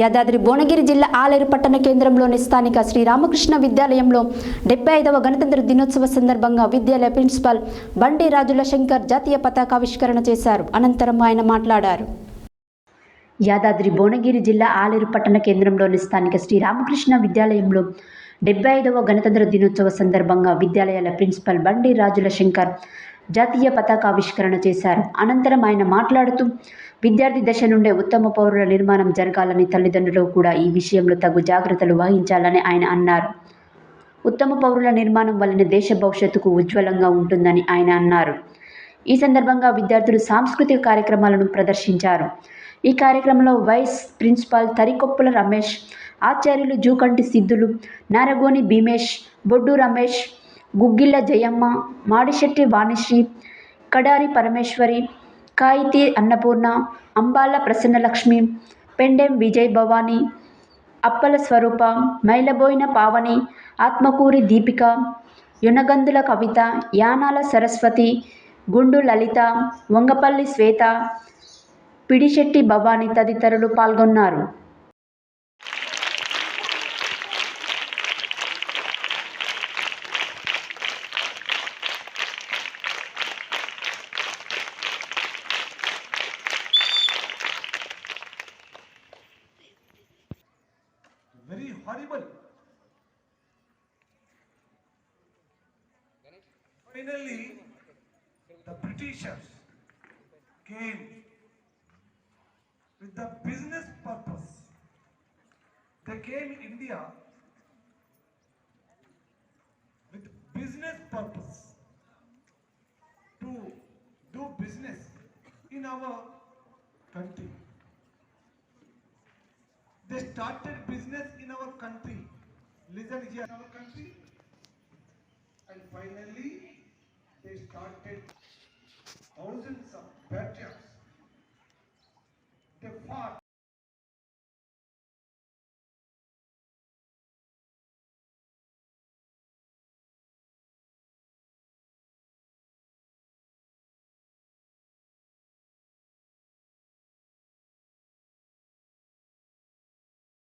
యాదాద్రి భువనగిరి జిల్లా ఆలేరు పట్టణ కేంద్రంలోని స్థానిక శ్రీ రామకృష్ణ విద్యాలయంలో డెబ్బై ఐదవ గణతంత్ర దినోత్సవ సందర్భంగా విద్యాలయ ప్రిన్సిపాల్ బండి రాజుల శంకర్ జాతీయ పతాకావిష్కరణ చేశారు. అనంతరం ఆయన మాట్లాడారు. యాదాద్రి భువనగిరి జిల్లా ఆలేరు పట్టణ కేంద్రంలోని స్థానిక శ్రీ రామకృష్ణ విద్యాలయంలో డెబ్బై ఐదవ గణతంత్ర దినోత్సవ సందర్భంగా విద్యాలయాల ప్రిన్సిపల్ బండి రాజుల శంకర్ జాతీయ పతాకావిష్కరణ చేశారు. అనంతరం ఆయన మాట్లాడుతూ విద్యార్థి దశ నుండే ఉత్తమ పౌరుల నిర్మాణం జరగాలని తల్లిదండ్రులు కూడా ఈ విషయంలో తగు జాగ్రత్తలు వహించాలని ఆయన అన్నారు. ఉత్తమ పౌరుల నిర్మాణం వలన దేశ భవిష్యత్తుకు ఉజ్వలంగా ఉంటుందని ఆయన అన్నారు. ఈ సందర్భంగా విద్యార్థులు సాంస్కృతిక కార్యక్రమాలను ప్రదర్శించారు. ఈ కార్యక్రమంలో వైస్ ప్రిన్సిపాల్ తరికొప్పుల రమేష్ ఆచార్యులు జూకంటి సిద్ధులు నారగోని భీమేష్ బొడ్డు రమేష్ గుగ్గిళ్ళ జయమ్మ మాడిశెట్టి వాణిశ్రీ కడారి పరమేశ్వరి కాయితి అన్నపూర్ణ అంబాల ప్రసన్నలక్ష్మి పెండెం విజయ్ భవాని అప్పల స్వరూప మైలబోయిన పావని ఆత్మకూరి దీపిక యునగందుల కవిత యానాల సరస్వతి గుండు లలిత వంగపల్లి శ్వేత పిడిశెట్టి భవాని తదితరులు పాల్గొన్నారు. Very horrible. Finally, the Britishers came with the business purpose. They came India with business purpose to do business in our country started business in our country. Listen here, in our country. And finally, they started thousands of patriots. They fought